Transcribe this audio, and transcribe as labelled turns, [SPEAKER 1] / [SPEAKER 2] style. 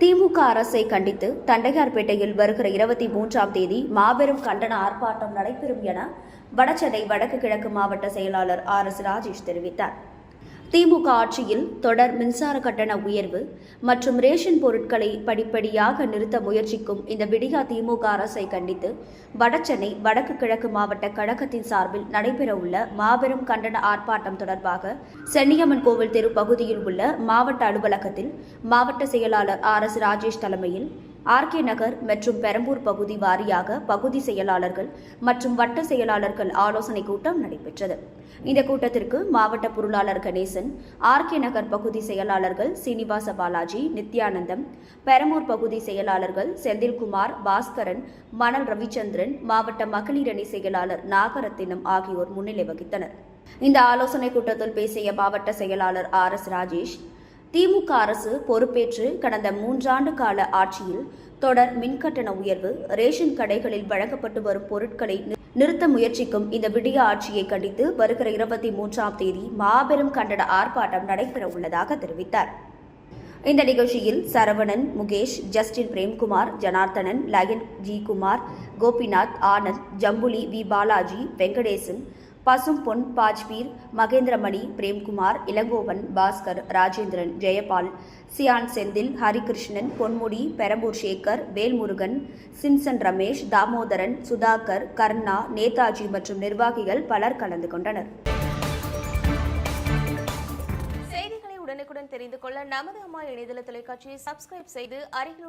[SPEAKER 1] திமுக அரசை கண்டித்து தண்டையார்பேட்டையில் வருகிற இருபத்தி மூன்றாம் தேதி மாபெரும் கண்டன ஆர்ப்பாட்டம் நடைபெறும் என வடசென்னை வடக்கு கிழக்கு மாவட்ட செயலாளர் ஆர் எஸ் ராஜேஷ் தெரிவித்தார். திமுக ஆட்சியில் தொடர் மின்சார கட்டண உயர்வு மற்றும் ரேஷன் பொருட்களை படிப்படியாக நிறுத்த முயற்சிக்கும் இந்த விடியா திமுக அரசை கண்டித்து வடசென்னை வடக்கு கிழக்கு மாவட்ட கழகத்தின் சார்பில் நடைபெறவுள்ள மாபெரும் கண்டன ஆர்ப்பாட்டம் தொடர்பாக சென்னியம்மன் கோவில் தெரு பகுதியில் உள்ள மாவட்ட அலுவலகத்தில் மாவட்ட செயலாளர் ஆர் எஸ் ராஜேஷ் தலைமையில் ஆர்கே நகர் மற்றும் பெரம்பூர் பகுதி வாரியாக பகுதி செயலாளர்கள் மற்றும் வட்ட செயலாளர்கள் ஆலோசனைக் கூட்டம் நடைபெற்றது. இந்த கூட்டத்திற்கு மாவட்ட பொருளாளர் கணேசன் ஆர்கே நகர் பகுதி செயலாளர்கள் சீனிவாச பாலாஜி நித்யானந்தம் பெரம்பூர் பகுதி செயலாளர்கள் செந்தில்குமார் பாஸ்கரன் மணல் ரவிச்சந்திரன் மாவட்ட மகளிரணி செயலாளர் நாகரத்தினம் ஆகியோர் முன்னிலை வகித்தனர். இந்த ஆலோசனைக் கூட்டத்தில் பேசிய மாவட்ட செயலாளர் ஆர் எஸ் ராஜேஷ் திமுக அரசு பொறுப்பேற்று கடந்த மூன்றாண்டு கால ஆட்சியில் தொடர் மின்கட்டண உயர்வு ரேஷன் கடைகளில் வழங்கப்பட்டு வரும் பொருட்களை நிறுத்த முயற்சிக்கும் இந்த விடிய ஆட்சியை கண்டித்து வருகிற இருபத்தி மூன்றாம் தேதி மாபெரும் கண்டன ஆர்ப்பாட்டம் நடைபெற உள்ளதாக தெரிவித்தார். இந்த நிகழ்ச்சியில் Saravanan Mukesh Justin Premkumar Janarthanan Lion G Kumar Gopinath Anand Jambuli V Balaji Venkatesan Pasum Pon Bajbir Mahendramani Premkumar Elangovan Bhaskar Rajendran Jayapal Chiyan Senthil Harikrishnan Ponmudi Perambur Sekar Velmurugan Simpson Ramesh Damodaran Sudhakar Karna Netaji மற்றும் நிர்வாகிகள் பலர் கலந்து கொண்டனர்.
[SPEAKER 2] செய்திகளை உடனுக்குடன் தெரிந்து கொள்ள நமது அம்மா இணையதள தொலைக்காட்சியை சப்ஸ்கிரைப் செய்து அருகில்